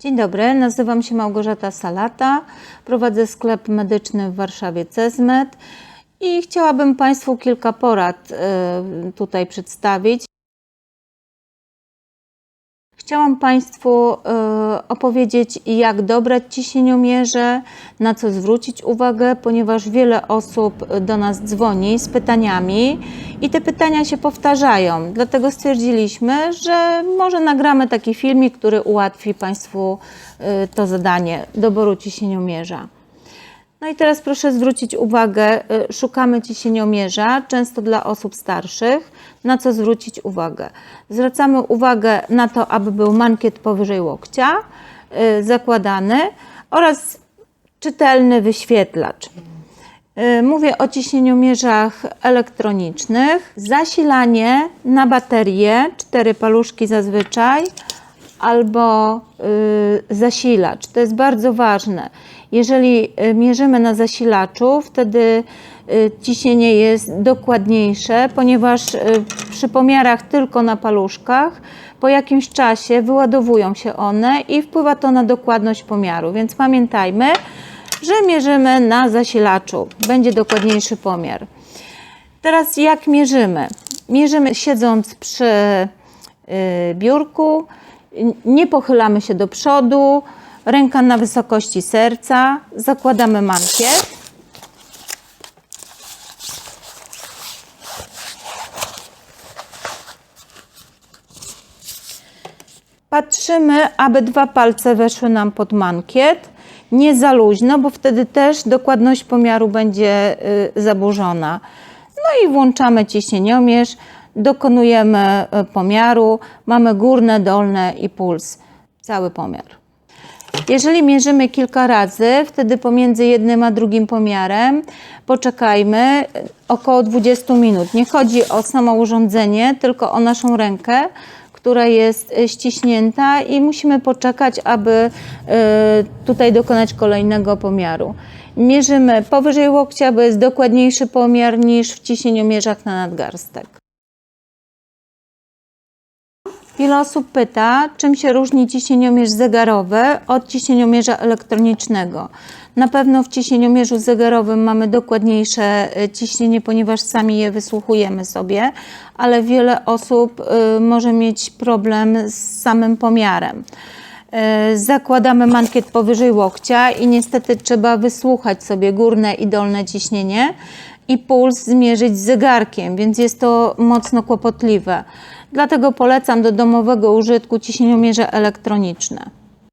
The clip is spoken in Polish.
Dzień dobry, nazywam się Małgorzata Salata, prowadzę sklep medyczny w Warszawie Cezmed i chciałabym Państwu kilka porad e, tutaj przedstawić. Chciałam Państwu e, opowiedzieć, jak dobrać ciśnieniomierze, na co zwrócić uwagę, ponieważ wiele osób do nas dzwoni z pytaniami i te pytania się powtarzają. Dlatego stwierdziliśmy, że może nagramy taki filmik, który ułatwi Państwu e, to zadanie doboru ciśnieniomierza. No i teraz proszę zwrócić uwagę, y, szukamy ciśnieniomierza, często dla osób starszych. Na co zwrócić uwagę? Zwracamy uwagę na to, aby był mankiet powyżej łokcia, y, zakładany oraz czytelny wyświetlacz. Y, Mówię o ciśnieniomierzach elektronicznych. Zasilanie na baterię, cztery paluszki zazwyczaj, albo y, zasilacz. To jest bardzo ważne. Jeżeli y, mierzymy na zasilaczu, wtedy y, ciśnienie jest dokładniejsze, ponieważ przy pomiarach tylko na paluszkach po jakimś czasie wyładowują się one i wpływa to na dokładność pomiaru. Więc pamiętajmy, że mierzymy na zasilaczu. Będzie dokładniejszy pomiar. Teraz jak mierzymy? Mierzymy siedząc przy biurku, nie pochylamy się do przodu, ręka na wysokości serca, zakładamy mankiet. Patrzymy, aby dwa palce weszły nam pod mankiet. Nie za luźno, bo wtedy też dokładność pomiaru będzie y, zaburzona. No i włączamy ciśnieniomierz, dokonujemy y, pomiaru. Mamy górne, dolne i puls. Cały pomiar. Jeżeli mierzymy kilka razy, wtedy pomiędzy jednym a drugim pomiarem poczekajmy około 20 minut. Nie chodzi o samo urządzenie, tylko o naszą rękę, która jest y, ściśnięta i musimy poczekać, aby y, tutaj dokonać kolejnego pomiaru. Mierzymy powyżej łokcia, bo jest dokładniejszy pomiar niż w ciśnieniomierzach na nadgarstek. Wiele osób pyta, czym się różni ciśnieniomierz zegarowy od ciśnieniomierza elektronicznego. Na pewno w ciśnieniomierzu zegarowym mamy dokładniejsze y, ciśnienie, ponieważ sami je wysłuchujemy sobie, ale wiele osób y, może mieć problem z samym pomiarem. Y, Zakładamy mankiet powyżej łokcia i niestety trzeba wysłuchać sobie górne i dolne ciśnienie i puls zmierzyć zegarkiem, więc jest to mocno kłopotliwe. Dlatego polecam do domowego użytku ciśnieniomierze elektroniczne.